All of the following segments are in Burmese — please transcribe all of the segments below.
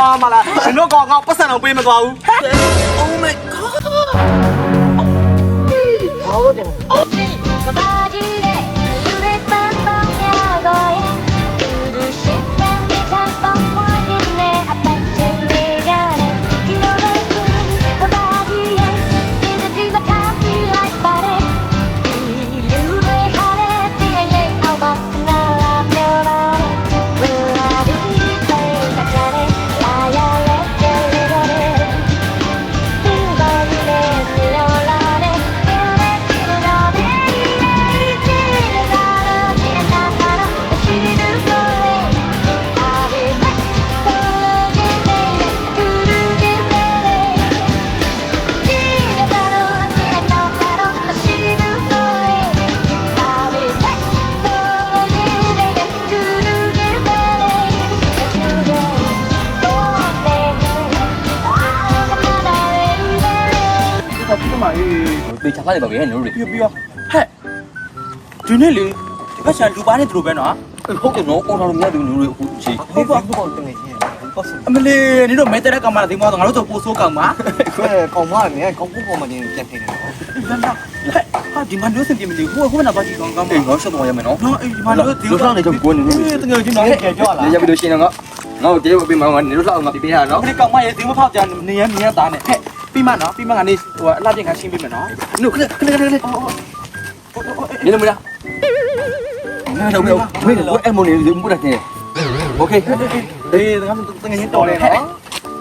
သွားမှာလားရှင်တို့ကောင်ငါပတ်စံအောင်ပေးမသွားဘူး Oh my god ကဘာ ချာပါတယ်ပါဗျာနော်တို့ပြပြဟဲ့ဒီနေ့လေဒီဘက်ဆန်လူပါနေသူတို့ပဲနော်ဟုတ်တယ်နော်အော်တော်များတို့တို့အခုချိန်ဟုတ်ပါဟုတ်ပါတကယ်ကြီးအမလေးနေတော့မဲတဲ့ကောင်မလာသိမတော့ငါတို့ဆိုပို့ဆိုးကောင်ပါခွဲကောင်မနဲ့ကောင်ပုတ်ပေါ်မှာနေပြန်နေတယ်လမ်းတော့ဟာဒီမှာမျိုးစင်ပြမလို့ဟိုဟိုနာပါကြီးကောင်ကောင်မအေးငါဆက်သွားရမယ်နော်နော်အေးဒီမှာလို့ဒီတို့ဆောင်နေကြကိုနေနေတကယ်ကြီးနော်ကြဲကြောလားရပြီလို့ရှိရင်ငါငါ့ကိုကျေးဇူးပေးမှာငါနေလို့လောက်ငါပြပေးရနော်ဒီကောင်မရဲ့ဒီမဖောက်ကြနေရမြင်သားနဲ့ဟဲ့ 삐만 어? 삐만 안에 와 라진 같이 삐만 어? 누 그래 그래 그래 그래. 얘는 뭐야? đâu đâu mấy đứa em muốn đến dưỡng bữa đặt nhỉ? Ok. Đây các tôi nghe tỏ này đó.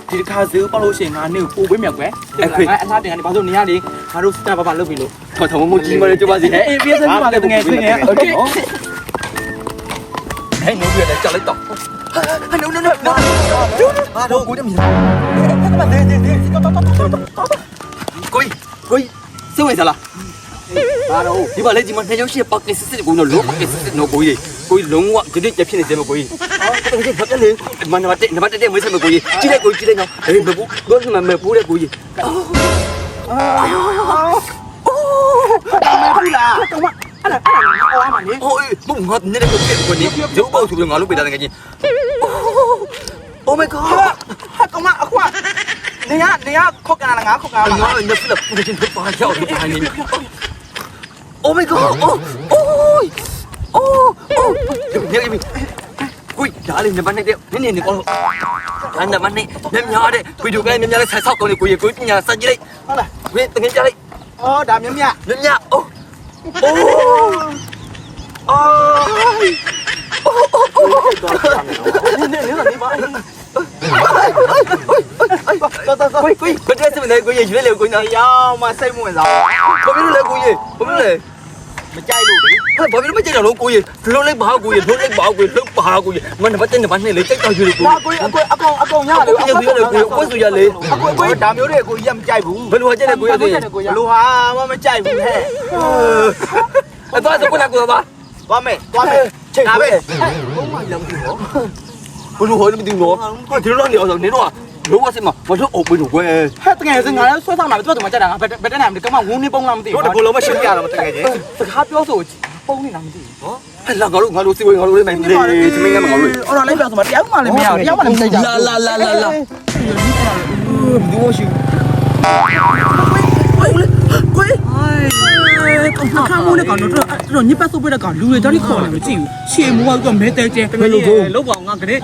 Thì kha giữ bao lô chỉ mà nữ phụ với mẹ quế em quỳ anh hát tiếng anh bao nhiêu nha đi. Haru star và bà lớp mình luôn. Thổi Thằng một chi mà để cho bà gì thế biết thân mà lại nghe tôi nghe. Ok. Hãy nói chuyện này cho lấy tóc. No no no no no no no no no no no no no no no မသေးသေးသေးတော်တော်တော်တော်ကိုကြီးကိုကြီးစိတ်ဝင်စားလားဘာလို့ဒီပါလေဒီမှာနှစ်ယောက်ရှိပါကင်စစ်စစ်ကိုနော်လုံးပါကင်စစ်စစ်နော်ကိုကြီးကိုကြီးလုံးဝကြွကြွကြဖြစ်နေတယ်မကိုကြီးအော်တော်တော်ဖက်လေမနမတက်နမတက်တဲ့မွေးစမကိုကြီးကြည့်လိုက်ကိုကြီးကြည့်လိုက်နော်အေးမပူတော့မမပူတဲ့ကိုကြီးအာအိုးမပူလားတော့မအဲ့ဒါအဲ့ဒါအော်မှာလေဟိုဘုံငါနေတဲ့ကိုကြီးကိုနေရုပ်ပေါက်သူငါလုံးပေးတာငယ်ချင်း Oh my god ဟာကောင်မအခုကနေရနေရခောက်ကန်လာငါခောက်ကန်လာငါလည်းဖလက်ပူတဲ့ချင်းပါကြောက်တယ်ပါနေ Oh my god Oh Oh Oh Oh နေပြီကိုကြီးဒါလေးနံပါတ်နဲ့နင်းနေနေကောဒါနံပါတ်နဲ့ညများတဲ့ဗီဒီယိုကလည်းညများလေးဆက်ဆောက်ကောင်းနေကိုကြီးကိုပညာစကြည့်လိုက်ဟုတ်လားဝေးတကယ်ကြလိုက်အော်ဒါမြမြညညအိုးအိုးအိုးနေနေနေနေပါတော်တော်တော်ကိုကြီးကိုကြီးစမနေကိုကြီးရွေးလေကိုကြီးနော်ရော င်းမစိတ်မဝင်စားဘာဖြစ်လို့လဲကိုကြီးဘာဖြစ်လို့လဲမကြိုက်လို့လေဟာဘာဖြစ်လို့မကြည့်တော့လို့ကိုကြီးလုံးလိုက်ပါကိုကြီးလုံးလိုက်ပါကိုကြီးလုံးပါကိုကြီးမနံပါတ်1နံပါတ်2လေးကြိုက်တော့ရွေးလေကိုဒါကိုအကိုအကောင်အကောင်ရလေကိုကြီးရွေးလေကိုကြီးကိုဆိုရလေအကိုကိုဒါမျိုးတွေကိုကြီးမကြိုက်ဘူးဘယ်လိုကြည့်လဲကိုကြီးဘယ်လိုဟာမမကြို က်ဘူးဟဲ့အဲ့တော့ကိုလာကိုပါသွားမယ်သွားမယ်ချိန်ဒါပဲဘုံမလမ်းဘူးနော်ဘလို့ဟောနေမသိဘူးနော်ဟာဒီလိုနေအောင်နေတော့လုံးဝစမမတို့အုပ်ပြီးတော့ကွယ်ဟဲ့တကယ်စင်ငါလည်းဆွဲဆောင်မှာတော်တော်မကြက်တာငါဘယ်ဘယ်တန်းနိုင်မလဲကမဝင်းနေပုံလားမသိဘူးတို့ဘလုံးမရှင်းပြတော့မတကယ်ချင်းစကားပြောဆိုပုံနေလားမသိဘူးနော်ဟဲ့လာငါတို့ငါတို့စီဝေးငါတို့လေးနိုင်လေသမင်းကငါတို့လေးအော်လိုက်ပြဆိုမတရားမှလည်းမရဘူးတရားမှလည်းမသိကြလာလာလာလာလာဘူးရှိကိုယ်အခါမိုးနဲ့ကောင်တော့တော့ညစ်ပတ်ဆုပ်ပြတဲ့ကောင်လူတွေတောက်ခေါ်နေမကြည့်ဘူးရှေမိုးကမဲတဲကျဲဘယ်လိုကိုလောက်ပါငါကလေး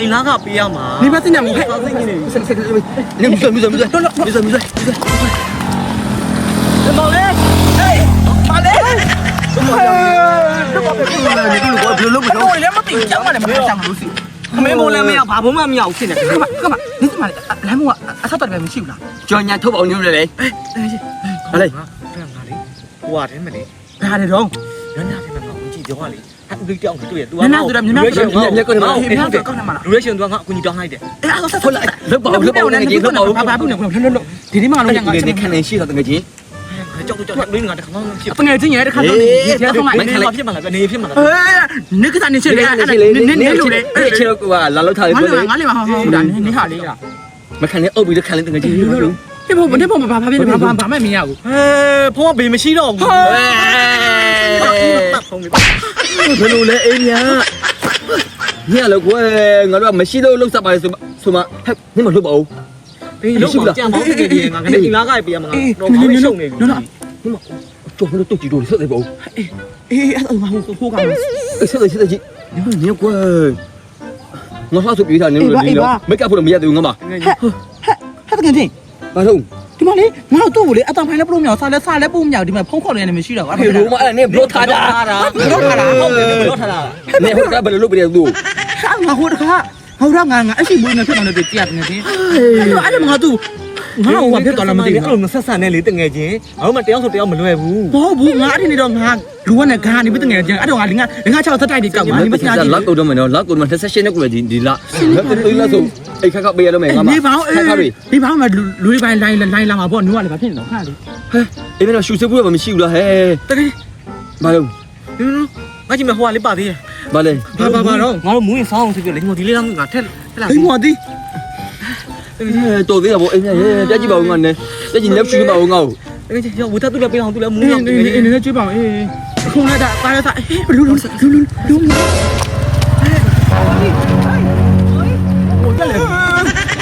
အိမ်လားကပေးရမှာနေမသိနေမှာဟဲ့သာသိနေနေဆက်ဆက်နေမြတ်မြတ်မြတ်တော်တော်မြတ်မြတ်ဒီမောင်လေးဟေးပါလေတော့ဘာဖြစ်လဲနေကလို့ဘယ်လိုလုပ်မဘယ်လိုလဲမသိဘူးကြောက်မှလည်းမပြောချင်ဘူးစီခမင်းမိုးလည်းမရဘာဘုံမှမရအောင်ဖြစ်နေတယ်ကမကမနေစမလေးလမ်းကအဆောက်တော်ပဲမရှိဘူးလားကြော်ညာထုတ်အောင်ညွှန်းလေလေဟလေငါငါလေးဟိုဟာတယ်မလေးဘာလဲတော့ညညဖြစ်မှာငါကိုကြည့်ကြောင်းကလေအဲ့ဦးလေး တောင်းတွေ့ရ तू ညညဆိုတော့ညညဆိုတော့ငါ့ကိုညငါ့ညကိုဆိုတော့ကောင်းနေမှာလားလူရဲရှင် तू ငါအကူကြီးတောင်းလိုက်တယ်အဲအဲ့ဒါဆက်ဟုတ်လားလောက်ပါလောက်ပါနေကြီးလောက်ပါဘာဘာဘူးနေလို့လို့ဒီဒီမှာလို့ရငါနေခံနေရှိတော့တကယ်ကြီးကြောက်ကြောက်ကြောက်လေးငါတခါမှဖြစ်အပငယ်ချင်းရဲ့တခါတော့ဒီထဲဆုံးလိုက်မင်းလည်းဖြစ်မှာလားနေဖြစ်မှာလားဟဲ့နေကစားနေချစ်လေအဲ့နင်းနေလို့လေအဲ့ချေကလာလောက်ထားလေငါလည်းငါလည်းမဟုတ်ဘူးဒါနေဟာလေးလားမခံနေအုပ်ပြီးခံလေတကယ်ကြီးလို့လို့ဒီဘုံဒီဘုံဘာဘာဖြစ်ဘာဘာဘာမှမရဘူးဟဲဖုံးကဘေးမရှိတော့ဘူး ဘယ်လိုလဲအေးညာညလည်းကွယ်ငါတို့ကမရှိလို့လှုပ်ဆက်ပါလေဆိုဆိုမှဟဲ့နင်မလှုပ်ပါဘူးဘေးလုံးကြံမောင်းတကယ်ကြီးငါကနေအင်္ဂါကပြရမှာငါတော့မောင်းရှုံနေပြီနင်မကြောက်လို့တုတ်ကြည့်လို့ဆက်တယ်ပေါ့အေးအဲ့ဒါငါဟိုဟိုကအေးဆက်တယ်ဆက်တယ်ကြီးနင်မညကွယ်ငါလှဆိုပြေးတာနင်တို့လေနော်မိတ်ကပ်ဖို့မရသေးဘူးငါမဟဲ့တကယ်ချင်းဘာလို့ ဒီမလေးငါတို့ကိုလေအတန်ဖိုင်လည်းပလို့မရစားလဲစားလဲပုံမရဒီမှာဖုန်းခေါ်နေတယ်မရှိတော့ဘူးဖေလို့မအဲ့နင်ဘလို့ထားတာဘလို့ထားတာဟုတ်တယ်ဘလို့ထားတာနင်ဟိုကဘယ်လိုလုပ်ပြတယ်သူငါဟိုတခါဟိုတော့ငါငါအရှိမွေးနေဖြစ်တော့လည်းကြည့်ရတယ်ချင်းအဲ့ဒါငါတို့ ငါဟိုကဖြစ်သွားလားမသိဘူးအဲ့လိုဆက်ဆံနေလေတငယ်ချင်းငါတို့မတယောက်ဆိုတယောက်မလွယ်ဘူးဘောဘူးငါအဲ့ဒီနေတော့ငါလူကနဲ့ဂါနေပြီးတငယ်ချင်းအဲ့တော့ငါငါငါ6သက်တိုက်တွေကောက်ငါဒီမစနာကြီးလောက်တော့မယ်နော်လောက်တော့မယ်28နဲ့ကိုဒီဒီလာဒီလာဆိုအိတ်ခါကပေးရတော့မယ်ငါမဒီဘောင်းအေးခါရီဒီဘောင်းမှာလူတွေပိုင်းလိုင်းလိုင်းလာမှာပေါ့နူကလည်းဘာဖြစ်နေတော့ခါလေဟဲ့အေးမင်းရှူစဘူးဘာမရှိဘူးလားဟဲ့တကယ်ဘာလို့ငါကြည့်မဟိုကလေးပါသေးရဲ့ဘာလဲဘာဘာဘာတော့ငါတို့မူးရင်ဆောင်းအောင်ဆိုပြလေဒီလေးတော့ငါထက်ထက်လာဒီမော်ဒီ တော်သေးရပေါ့အေးမြဟဲ့ပြကြည့်ပါဦးငါနဲ့ပြကြည့်နေရှူပါဦးငါ့ကိုတကယ်ချင်းဝတ်သူလည်းပေးအောင်သူလည်းမူးအေးအောင်အေးအေးအေးကြွေးပါအေးခုံလိုက်တာပါရတာအေးလူလူလူလူလူ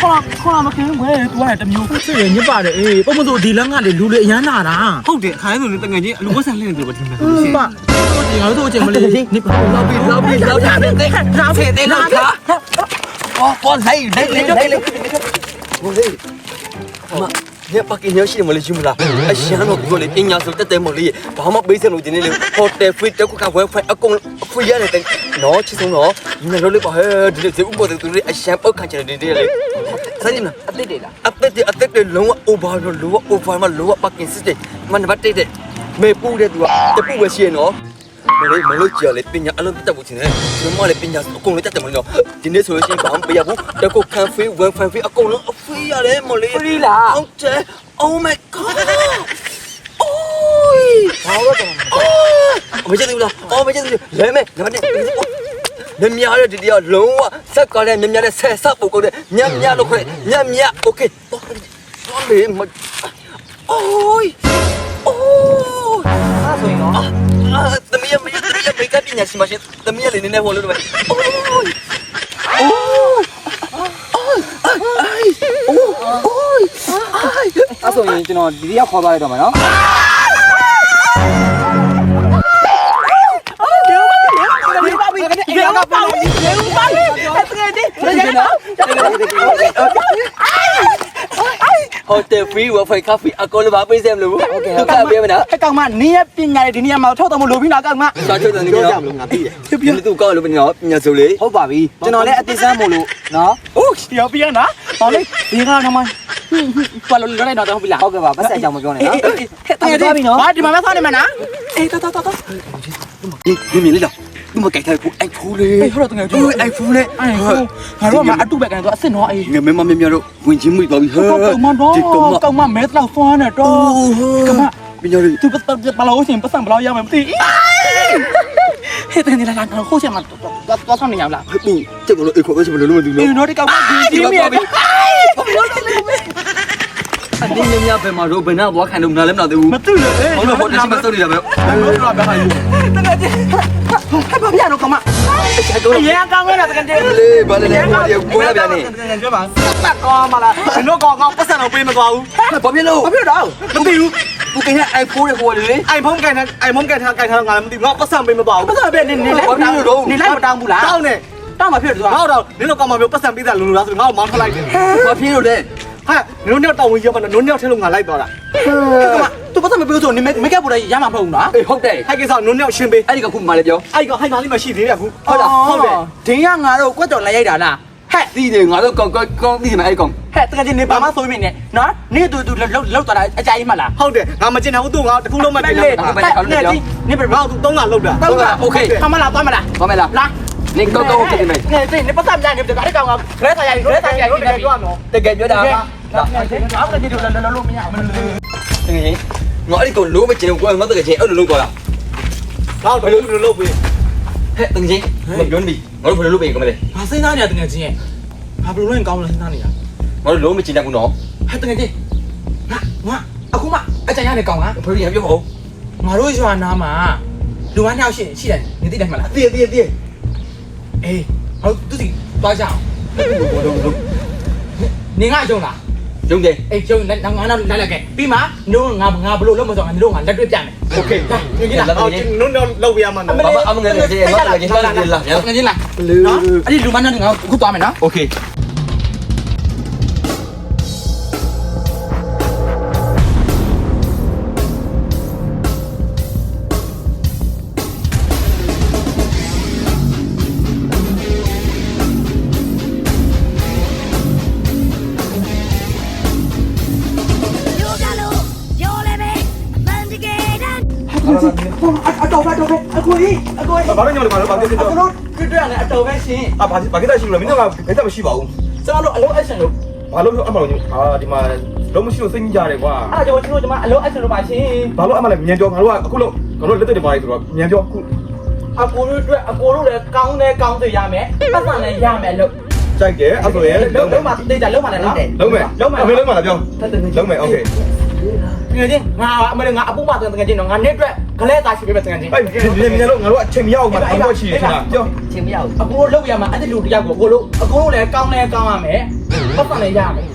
ခေါ်ခေါ်မခင်ဝဲတူရတယ်တမျိုးစိတ်ရညစ်ပါတယ်အေးပုံမစိုးဒီလမ်းကလေလူလေအရန်လာတာဟုတ်တယ်ခါရဲဆိုလေ တငယ်ချင်းအလူဝတ်ဆန်လင်းနေတယ်ဗောဒီမှာပါငါတို့အချိန်မလေးနိပါလောက်ပြီလောက်ပြီလောက်တာတဲ့တဲ့လောက်ဖဲတဲ့လောက်တာအော်ပေါ်လိုက်လိုက်လိုက်လိုက်လိုက်ဟိုလေမညပကင်းရရှိမလို့ရှိမလားအရှမ်းတော့ဒီလိုလေပညာဆိုတက်တယ်မလို့ဘာမှပေးစလို့ဒီနေ့လေဟိုတယ်ဖီတက်ကဝဲဖိုင်အကုန်အဖွေရတယ်တဲ့နော်ချစ်ဆုံးတော့ဒီနေ့တော့လေပါဟဲဒီလေဥပဒေသူလေအရှမ်းပောက်ခံချင်တယ်ဒီလေစမ်းကြည့်မလားအသက်တွေလားအသက်တွေအသက်တွေလုံးဝ over လို့လုံးဝ over မှာလုံးဝပကင်းစစ်တယ်မနဘတ်တိတ်တဲ့မေပူတဲ့သူကတပူပဲရှိရနော် မလေးမလို့ကြလေပညာအလုံးတက်ဖို့ချင်တယ်ကျွန်မလည်းပညာအကုန်လုံးတက်တယ်မလို့တော့ဒီနေ့ဆိုလို့ရှိရင်ဘာမှမပြဘူးတကုတ်ခံဖေးဝန်ဖန်ဖေးအကုန်လုံးအဖေးရတယ်မလေး ဖရီလား ဟုတ်တယ် Oh my god အိုး ဘာလို့တော့ မကြည့်ဘူးလားအော်မကြည့်ဘူးလဲမဲငါနဲ့မြမြရတဲ့ဒီတရားလုံးဝစက်ကားတဲ့မြမြတဲ့ဆယ်ဆက်ပုတ်ကုန်တဲ့မြမြလို့ခေါ်မြမြโอเคတော့တော့လေမအိုးအိုး အဲ့ဆိုရင်တော့ အာ သမီးမရသမီးမိတ်ကပ်ပညာရှိမရှိသမီးလည်းနည်းနည်းဟောလို့တော့အိုးအိုးအိုးအိုးအဲ့ဆိုရင်ကျွန်တော်ဒီရောက်ခေါ်သွားလိုက်တော့မယ်နော်ဒီပါပြီဒီကပါပြီဒီပါပြီတကယ်ဒီတကယ်နော် ဟိုတယ်ဖရီဝိုင်ဖိုင်ကာဖီအကောလည်းပါပေးစမ်းလို့ဟုတ်ကဲ့ဟုတ်ကဲ့ပေးမနော်ဟဲ့ကောင်မနင်းရဲ့ပညာတွေဒီနေရာမှာထောက်တော့မလို့ပြီးတော့ကောင်မစာချုပ်တယ်နော်ပြောကြမလို့ငါသိတယ်ပြပြသူကောက်လို့ပြနော်ပညာဆိုလေဟုတ်ပါပြီကျွန်တော်လည်းအသေးစမ်းမို့လို့နော်ဟုတ်ပြောပြရနော်ဟောလေဒီကတော့မှဘာလို့လွတ်လိုက်တော့ဟုတ်ပြီလားဟုတ်ကဲ့ပါပတ်ဆက်ကြောင်မပြောနဲ့နော်ဟဲ့တကယ်ပြီနော်ဟာဒီမှာမဆောင်းနေမှာနော်အေးတော်တော်တော်ဒီမြင်လေးလား ဒီမှာကြိုက်ထားဖို့အိုက်ဖူးလေအေးဟုတ်တော့တကယ်ကြီးအိုက်ဖူးလေအဲ့ဟိုငါတို့ကအတူပဲကန်တော့အစ်စ်နော်အေးငါမမမြမြတော့ဝင်ချင်းမိသွားပြီဟဲ့ကောင်မတော့ဒီကောင်မကောင်မမဲတော့ဖွားနေတော့ကောင်မပညာလေးသူပတ်ပတ်ဘလို့ရှင်ပတ်စံဘလို့ရမယ်မသိဟဲ့တကယ်လားခိုးချင်မှာတော့တော့ဆောင်နေရလားဟဲ့သူကျတော့အိတ်ခေါ်ပဲစမလို့မသိဘူးအေးနော်နော်ဒီကောင်မဒီဒီမြေ အတင်းမြမြပဲမှာတော့ဘယ်နာသွားခံလို့မနာလည်းမနာသေးဘူးမသိလို့အေးဟုတ်လို့ဟိုတက်ရှိမစောနေတာပဲဘယ်လိုတော့ပဲဟာယူတကယ်ကြီးဟဲ့ဘာပြရတော့ကောင်မအရင်ကောင်းခဲ့တာတကယ်ကြီးလေဘာလဲလဲဘာလဲကိုရပြန်နေပြောပါစက်ကောမလားဒီလိုကောင်ကောင်ပတ်စံတော့ပေးမသွားဘူးဘာဖြစ်လို့ဘာဖြစ်တော့မသိဘူးသူကအိုက်ဖူးရခေါ်လေအိုင်ဖုန်းကန်အိုင်ဖုန်းကန်ထားကန်ထားငါလည်းမသိဘူးငါပတ်စံပေးမသွားဘူးပတ်စံပေးနေနေလိုက်မတောင်းနေလိုက်မတောင်းဘူးလားတောင်းနေတောင်းမှာဖြစ်တယ်ငါတော့နင်တို့ကောင်မမျိုးပတ်စံပေးတာလုံလို့လားဆိုငါ့ကိုမောင်းထလိုက်တယ်ဘာဖြစ်လို့လဲ ဟာနင်တို့တောင်းဝင်ရပါနဲ့နင်တို့ထဲလို့ငါလိုက်သွားတာကောင်မသူပတ်စံမပေးဆိုနေမိတ်ကပ်ပူတိုင်းရမှာမဟုတ်ဘူးနော်အေးဟုတ်တယ်ဟိုက်ကိစ္စနင်တို့ရှင်းပေးအဲ့ဒီကခုမှလည်းပြောအဲ့ကဟိုက်မာလေးမရှိသေးတယ်အခုဟုတ်လားဟုတ်တယ်ဒင်းရငါတို့ကွက်တော်လိုက်ရိုက်တာလားဟဲ့ဒီနေငါတို့ကောင်းကောင်းကောင်းဒီမှာအဲ့ကောင်ဟဲ့တကယ်ချင်းနေဘာမှဆိုမိနေနော်နေတူတူလောက်လောက်သွားတာအကြိုက်မှလားဟုတ်တယ်ငါမကျင်ဘူးသူငါတခုလုံးမပြင်ဘူးနေပြဘာသူသုံးလာလောက်တာခမလာသွားမလားဘာမဲလားလာနေကောင်းကောင်းဖြစ်နေမယ်နေနေနေပတ်စံပြန်နေတယ်အဲ့ကောင်ကရဲဆိုင်ရိုက်ရဲဆိုင်ရိုက်လို့ပြောနော်တကယ်ပြောတာ လာလာကတိတို့လာလာလို့မရဘူးတကယ်ငါအဲ့ဒီကောင်လုံးမကျင်ဘူးကွာငါတကယ်ချင်းအဲ့လိုလုပ်သွားတာတော့ဘယ်လိုလုပ်လို့ပေးဟဲ့တကယ်ချင်းမပြောနေငါတို့ဘယ်လိုလုပ်ပေးကမလဲငါစဉ်းစားနေတယ်တကယ်ချင်းရဲ့ဘာဘယ်လိုလဲကောင်းလဲစဉ်းစားနေတာငါတို့လုံးမကျင်တတ်ဘူးနော်ဟဲ့တကယ်ချင်းငါငါအခုမှအကြိုက်ရနေကောင်ကဖေရီဟပြောဟုတ်ငါတို့ရွာနားမှာလူဝမ်းနောက်ရှိရှိတယ်နေသိတယ်မလားသိသိသိအေးဟုတ်သူစီသွားကြအောင်နေငါကြုံလား ရုံတယ် အေးကျုံငါငါနောက်လိုက်လိုက်ခဲ့ပြီးမှနုံငါငါဘလို့လုံးမစောငါနုံငါလက်တွေ့ပြမယ် โอเค ဟာငင်းလာ အော်နုံလောက်ပြရမှာနော် ဘာဘာအမငယ်ငယ်ကြီးငါလည်းငါလည်းလာ ငင်းလာနော်အဲ့ဒီလူမနဲ့ငါအခုသွားမယ်နော် โอเค အတော်ပဲတော်ပဲအကိုကြီးအကိုကြီး ဘာလို့ညောင်းလဲဘာလို့ဘာလို့ အကိုတို့တွေ့တွေ့ရတယ်အတော်ပဲရှင် အာဘာဘာကိစ္စရှိလို့မင်းတို့ကကိစ္စမရှိပါဘူး ကျွန်တော်တို့အလုံးအဆက်လို့ ဘာလို့အမလို့အာဒီမှာလုံးမရှိလို့စိတ်ကြီးကြတယ်ကွာ အဲ့ဒါကြောင့်ကျွန်တော်ကျွန်မအလုံးအဆက်လို့ပါရှင် ဘာလို့အမလည်းမြန်ပြောငါတို့ကအခုလို့ငါတို့လက်တွေပါလေဆိုတော့မြန်ပြောအခု အကိုတို့အတွက်အကိုတို့လည်းကောင်းတယ်ကောင်းတယ်ရမယ်ပတ်စံလည်းရမယ်လို့ ကြိုက်တယ်အဲ့ဆိုရင် လုံးလုံးမှာတိတ်ကြလုံးမှာလည်းနော် လုံးမယ်လုံးမယ်အမေလုံးမှာလားပြောလုံးမယ်โอเค ငယ်ချင်းငါအမလေးငါအပုမတန်ငယ်ချင်းနော်ငါနေ့အတွက်ကလေးသားရှိပေးမယ်ငယ်ချင်းအဲ့ဒီမြန်လို့ငါတို့အချိန်မရောက်မှာတော့ရှိတယ်ဆိုတာပြောချင်းမရဘူးအကိုတို့လောက်ရမှာအဲ့ဒီလူတယောက်ကိုအကိုတို့အကိုတို့လည်းကောင်းလဲကောင်းရမယ်ပတ်စံလည်းရမယ်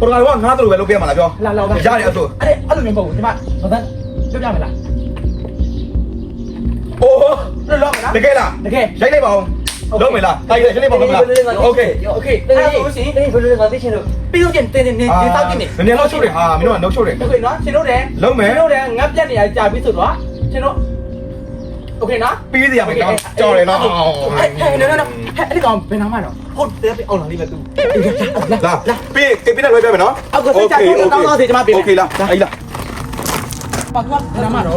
ပရိုဂရမ်ကငါတို့ပဲလုပ်ပြမှာလားပြောလာလောက်ရတယ်အဲ့ဆိုအဲ့အဲ့လိုမျိုးမဟုတ်ဘူးဒီမှာဘာသာပြောပြမလားအိုးလောလောမလားတကယ်လားတကယ်ရိုက်လိုက်ပါအောင် လုံးမယ်လားတိုက်ရိုက်လိုက်ပါအောင်လားโอเค โอเคအဲ့ဒါဆိုရှင် အေးဘယ်လိုလဲငါသိချင်လို့ ပြီးတော့ကျင်တင်းတင်းနေနေတောက်ကျင်နေ နည်းနည်းတော့ချုပ်တယ်ဟာမင်းတို့ကနှုတ်ချုပ်တယ် โอเคနော်ရှင်တို့လည်းရှင်တို့လည်းငတ်ပြက်နေရကြာပြီဆိုတော့ရှင်တို့โอเคနော် ပြီးစီရမယ်ကြောင်းကြောင်းတယ်နော် ဟဲ့ဟဲ့နော်နော်ဟဲ့အဲ့ဒီကောင်ဘယ်နာမတော့ ဟုတ်တယ်ပြအောင်လာလိမ့်မယ်သူ လာ လာပြီးကေပင်းနဲ့လွှဲပြမယ်နော် အောက်ကစိတ်ချတော့ကောင်းကောင်းစီကျွန်မပေး โอเคလားအဲ့လား ပါကွာဘယ်နာမတော့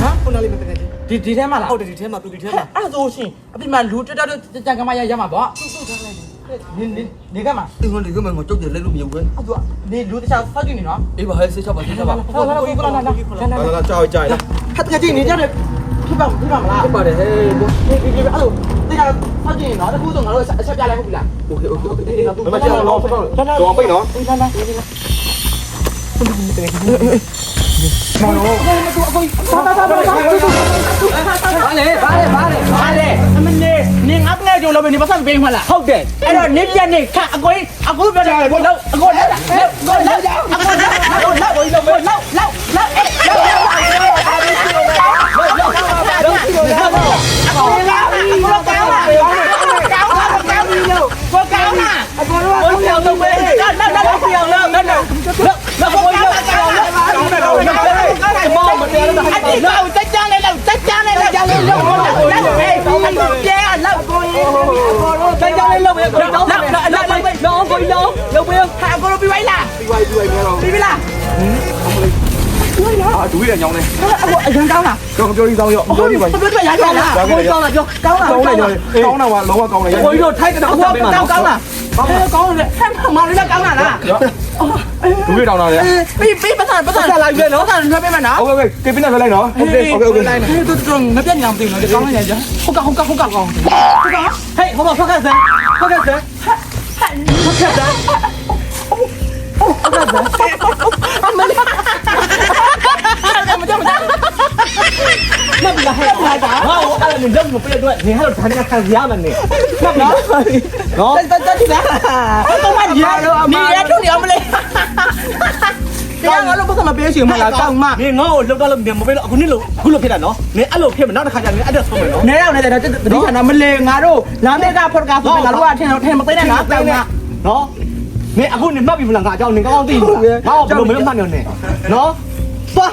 ဟာခုနလေးပဲ ဒီဒီထဲမှာလား ဟုတ်တယ်ဒီထဲမှာသူဒီထဲမှာ အဲ့ဆိုရှင်အပြင်မှာလူတက်တက်ကြံကမရရမှာပေါ့နေနေနေကမှာ ဒီကောင်ဒီကမှငါကြောက်တယ်လက်လို့မရဘူးပဲ အဲ့သူကနေလူတခြားစောက်ကြည့်နေနော် အေးပါဟဲ့ဆေးချပါဆေးချပါ လာလာလာလာလာလာလာ လာလာကြောက်ကြိုက်လား ခက်ကြည့်နေကြတယ်ဖြစ်ပါဖြစ်ပါမလား ဖြစ်ပါတယ်ဟဲ့ ဒီဒီဒီအဲ့လိုတရားစောက်ကြည့်နေနော်တခုဆိုငါတို့အချက်ပြလိုက်ဟုတ်ပြီလား โอเคโอเคโอเค ဒီကသူ မမကြောက်တော့တော့ပိတ်နော် လာလာမောင်တော့ဘာလို့ အကိုဘာဘာဘာဘာဘာလဲဘာလဲဘာလဲဘာလဲအမနေနေငါတငယ်ကြုံလို့ပဲနေပါစံပေးမှလားဟုတ်တယ်အဲ့တော့နေပြနေခအကိုအကိုပြောတယ်ကိုလောက်အကိုလောက်လောက်လောက်လောက်အကိုလောက်လောက်လောက်လောက်လောက်လောက်လောက်အဲ့လောက်လောက်လောက် ပါလားပြီးပါပြီးပါမယ်တော့ပြီးပြီလားအာဒူးရညောင်းနေအကိုအရင်ကောင်းလားကြောက်ကြောက်လေးဆောင်ရောဟုတ်ကြောက်ပြီလေးပါဘယ်လိုရကောင်းလားကိုကောင်းလာပြောကောင်းလားကောင်းနေကြောင်းကောင်းတာကလောကကောင်းနေကိုကြီးတို့ထိုက်တဲ့တော့ဆက်ပေးမှာကောင်းကောင်းလားကောင်းကောင်းတယ်ဟဲ့မောင်လေးကောင်းလားလားဒူးရတောင်းတာလေပြီးပြီးပတ်စံပတ်စံလိုက်ပြီနော်ပတ်စံလွှဲပေးမ ဟဲ့တူတူငါပြညောင်တင်နော်ကောင်းလိုက်ကြဟုတ်ကဟုတ်ကဟုတ်ကကောင်းဟုတ်ကဟေးဟိုမှာဖက်ကစမ်းဖက်ကစမ်းမကြောက်မကြောက်မမလာဟဲ့လာတာဟောအဲ့ဒါနေလုံးမပြည့်တော့နေဟဲ့တော့ဒါနဲ့ခံရမယ်နေမှတ်ပြီနော်တက်တက်တက်လာတော့မကြီးနေရထုတ်နေအောင်မလေးတရားငါလို့ပတ်စံမပေးချင်မလားကောင်းမနေငါ့ကိုလောက်တော့လောက်နေမပေးတော့အခုနစ်လို့အခုလို့ဖြစ်တာနော်နေအဲ့လိုဖြစ်မယ်နောက်တစ်ခါကျရင်အဲ့ဒါဆုံးမယ်နော်နေရောက်နေတဲ့တတိယနာမလေးငါတို့လာတဲ့ကဖော်ကာဆိုငါတို့ကထင်ထင်မသိနဲ့နော်ကောင်းမနော် နေအခုနေမှတ်ပြီမလားငါအကြောင်းနေကောင်းကောင်းသိပြီလားငါ့ကိုဘယ်လိုမမှတ်နေလဲနော်သွား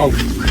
ဟ